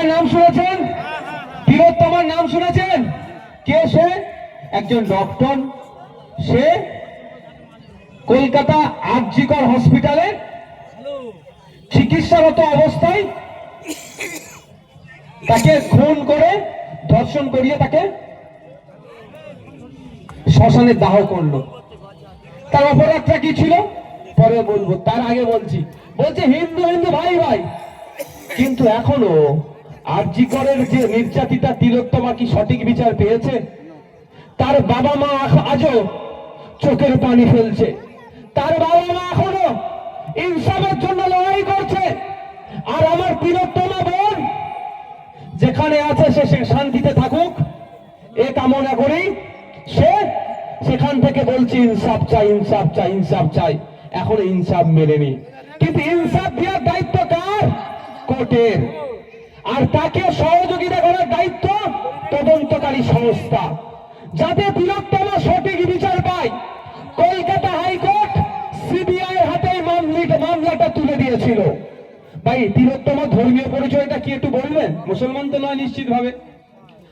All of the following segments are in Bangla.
তিলোত্তমার নাম শুনেছেন? তিলোত্তমার নাম শুনেছেন? কে সে? একজন ডক্টর সে কলকাতা আরজিকর হসপিটালে চিকিৎসারত অবস্থায় তাকে খুন করে, ধর্ষণ করিয়ে তাকে শ্মশানে দাহ করল। তার অপরাধটা কি ছিল? পরে বলব, তার আগে বলছি। বলছে, হিন্দু হিন্দু, ভাই ভাই। কিন্তু এখনও আরজিকরের যে নির্যাতিতা তিলোত্তমা কি সঠিক বিচার পেয়েছে, তার বাবা মা আজও চোখের পানি ফেলছে। তার বাবা মা এখনও ইনসাফের জন্য লড়াই করছে। আর আমার তিলোত্তমা বোন, যেখানে আছে সে শান্তিতে থাকুক, এ কামনা করি। সে সেখান থেকে বলছি, ইনসাফ চাই ইনসাফ চাই ইনসাফ চাই। এখন ইনসাফ মেলেনি। কিন্তু ইনসাফ দেওয়ার দায়িত্ব কার? কোর্টের। আর তাকে সহযোগিতা করার দায়িত্ব তদন্তকারী সংস্থা। যাতে বৃহত্তম সঠিক বিচার পায় কলকাতা হাইকোর্ট সিবিআই হাতে মামলিটা মামলাটা তুলে দিয়েছিল। ভাই তিলোত্তম ধর্মীয় পরিচয়টা কি একটু বলবেন? মুসলমান তো নয় নিশ্চিত ভাবে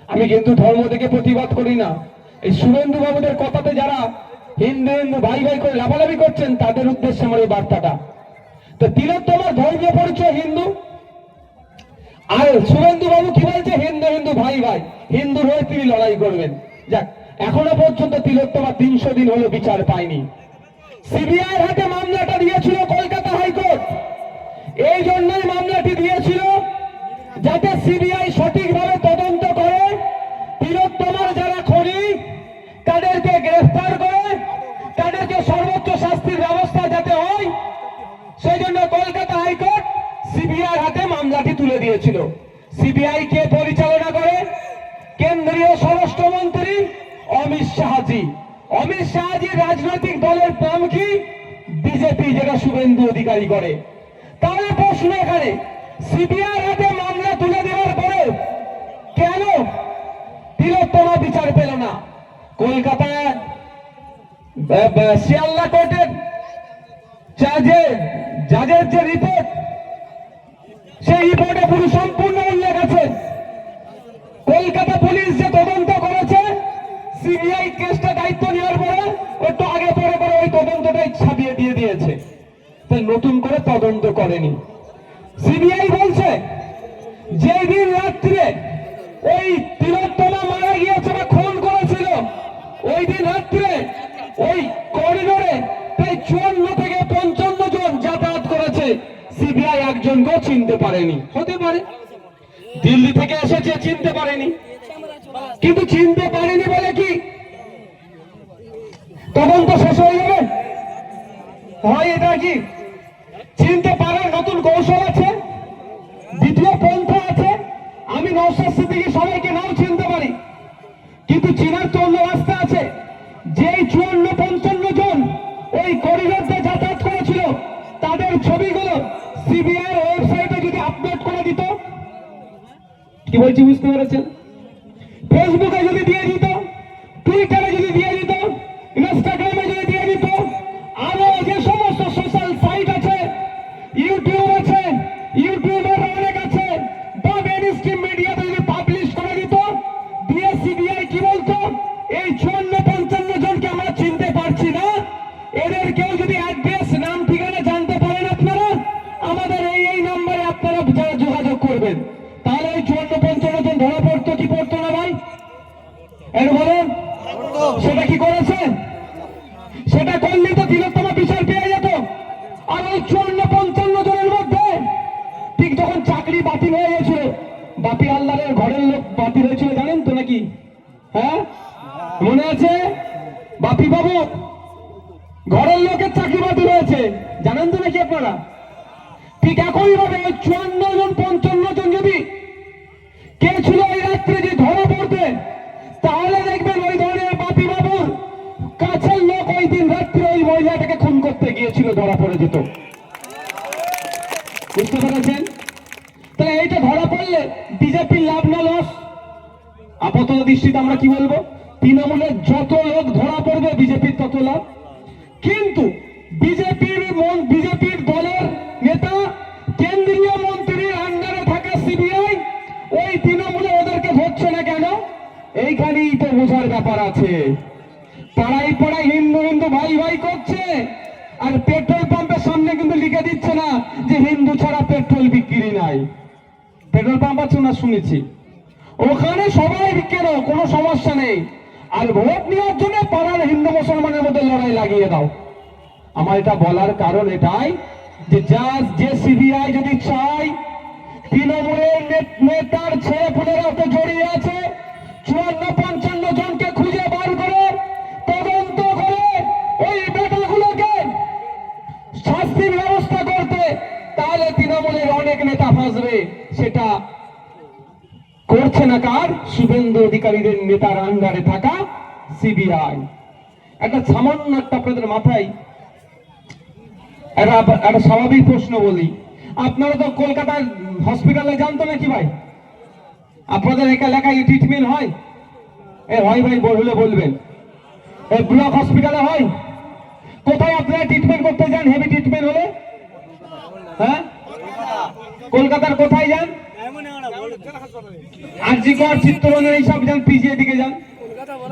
আমি কিন্তু ধর্ম থেকে প্রতিবাদ করি না। এই সুরেন্দ্র বাবুদের কথাতে যারা হিন্দু হিন্দু ভাই ভাই করে লাফালাফি করছেন তাদের উদ্দেশ্যে আমার এই বার্তাটা। তো তিলোত্তমার ধর্মীয় পরিচয় হিন্দু আর শুভেন্দু বাবু কি বলছে? হিন্দু হিন্দু, ভাই ভাই। হিন্দু হয়ে তিনি লড়াই করবেন। যাক, এখনও পর্যন্ত তিলোত্তমা তিনশো দিন হলো বিচার পায়নি। সিবিআই হাতে মামলাটা দিয়েছিল কলকাতা হাইকোর্ট। এই জন্যই মামলাটি দিয়েছিল যাতে সিবিআই সঠিকভাবে দিয়েছিল। সিবিআই কে পরিচালনা করে কেন্দ্রীয় স্বরাষ্ট্রমন্ত্রী অমিত শাহজি। অমিত শাহজি রাজনৈতিক দলের নাম কি? বিজেপি, যেটা শুভেন্দু অধিকারী করে। তাহলে প্রশ্ন এখানে সিবিআই হাতে মামলা তুলে দেওয়ার পরে কেন তিলোত্তমা বিচার পেল না? কলকাতায় শিয়ালদা কোর্টের যে রিপোর্ট সেই রিপোর্টে পুরো সম্পূর্ণ উল্লেখ আছে কলকাতা পুলিশ যে তদন্ত করেছে, সিবিআই কেসটা দায়িত্ব নেওয়ার পরে একটু আগে পরে পরে ওই তদন্তটাই ছাপিয়ে দিয়ে দিয়েছে। তাই নতুন করে তদন্ত করেনি। সিবিআই বলছে যেদিন রাত্রে ওই তিলোত্তমা মারা গিয়েছে বা খুন করেছিল ওই দিন রাত্রে ওই করিডোরে প্রায় চুয়ান্ন থেকে পঞ্চান্ন জন যাতায়াত করেছে সিবিআই একজনকেও চিনতে পারেনি। হতে পারে। দিল্লি থেকে এসেছে, চিনতে পারেনি। কিন্তু চিনতে পারেনি বলে কি? তদন্ত শেষ হয়ে যাবে। হয় এটা কি? চিনতে পারার নতুন কৌশল আছে? দ্বিতীয় পন্থা আছে? আমি নৌসাদ সিদ্দিকি সবাইকে নাও চিনতে পারি। কি বলছি বুঝতে পেরেছেন? ফেসবুকে যদি দিয়ে দিত টুইটারে যদি দিয়ে দিত ইনস্টাগ্রামে যদি দিয়ে দিত, আরও যে সমস্ত সোশ্যাল সাইট আছে ইউটিউব আছে ইউটিউবের অনেক আছে বা মেন স্ট্রিম মিডিয়াতে যদি পাবলিশ করে দিত দিয়ে কি বলতো? এই চুয়ান্ন পঞ্চান্ন বাপি আল্লাহের ঘরের লোক বাতিল হয়েছিল জানেন তো নাকি? হ্যাঁ? মনে আছে? বাপি বাবু, ঘরের লোকের চাকরি বাতিল হয়েছে জানেন তো নাকি আপনারা? ঠিক একই ভাবে ওই চুয়ান্ন জন, পঞ্চান্ন জন যদি কে ছিল ওই রাত্রে যে ধরা পড়তে তাহলে দেখবেন ওই ধরনের বাপি বাবুর কাছের লোক ওই দিন রাত্রে ওই মহিলাটাকে খুন করতে গিয়েছিল, ধরা পড়ে যেত। বুঝতে পেরেছেন? তাহলে এইটা ধরা পড়লে বিজেপির লাভ না লস আপাতত দৃষ্টিতে আমরা কি বলব? তৃণমূলের যত লোক ধরা পড়বে, বিজেপির তত লাভ। কিন্তু বিজেপির বিজেপির দলের নেতা, কেন্দ্রীয় মন্ত্রীর আন্ডারে থাকা সিবিআই, ওই তৃণমূলে ওদেরকে ধরছে না কেন? এইখানেই তো বোঝার ব্যাপার আছে। পাড়ায় পাড়ায় হিন্দু হিন্দু ভাই ভাই করছে, আর পেট্রোল পাম্পের সামনে কিন্তু লিখে দিচ্ছে না যে হিন্দু ছাড়া পেট্রোল বিক্রি নাই। পেট্রোল পাম্প আছে না শুনেছি। ওখানে সবাই কেন? কোনো সমস্যা নেই। আর ভোট নেওয়ার জন্য পাড়ার হিন্দু মুসলমানের মধ্যে লড়াই লাগিয়ে দাও। আমার এটা বলার কারণ এটাই যে যার যে সিবিআই যদি চাই তৃণমূলের নেতার ছেলে পুলেরা তো জড়িয়ে আছে। চুয়ান্ন করছে না কার? শুভেন্দু অধিকারীদের নেতার আন্ডারে থাকা সিবিআই একটা সামান্য একটা আপনাদের মাথায় একটা একটা স্বাভাবিক প্রশ্ন বলি। আপনারা তো কলকাতার হসপিটালে যান তো নাকি ভাই? আপনাদের একা এলাকায় ট্রিটমেন্ট হয়? এ হয় ভাই, বললে বলবেন। এই ব্লক হসপিটালে হয়? কোথায় আপনারা ট্রিটমেন্ট করতে যান? হেভি ট্রিটমেন্ট হলে? হ্যাঁ? কলকাতার কোথায় যান? আরজি কর চিত্তরঞ্জন এইসব যান পিজিএ দিকে যান।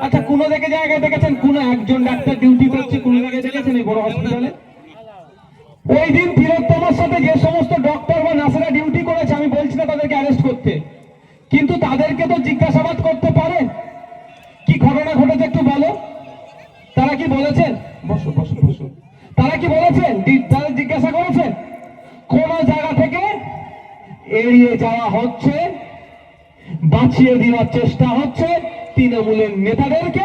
আচ্ছা কোন দেখে জায়গায় দেখেছেন? কোন একজন ডাক্তার ডিউটি করছে, কোন জায়গায় দেখেছেন এই বড় হসপিটালে ওই দিন তিলোত্তমার সাথে যে সমস্ত ডক্টর বা নার্সেরা ডিউটি করেছে, আমি বলছি না তাদেরকে অ্যারেস্ট করতে। কিন্তু তাদেরকে তো জিজ্ঞাসাবাদ করতে পারে। কি ঘটনা ঘটেছে একটু বলো। তারা কি বলেছেন বসো বসো বসো। তারা কি বলেছেন তারা জিজ্ঞাসা করেছেন কোন জায়গা থেকে এড়িয়ে যাওয়া হচ্ছে। বাঁচিয়ে দেওয়ার চেষ্টা হচ্ছে তৃণমূলের নেতাদেরকে।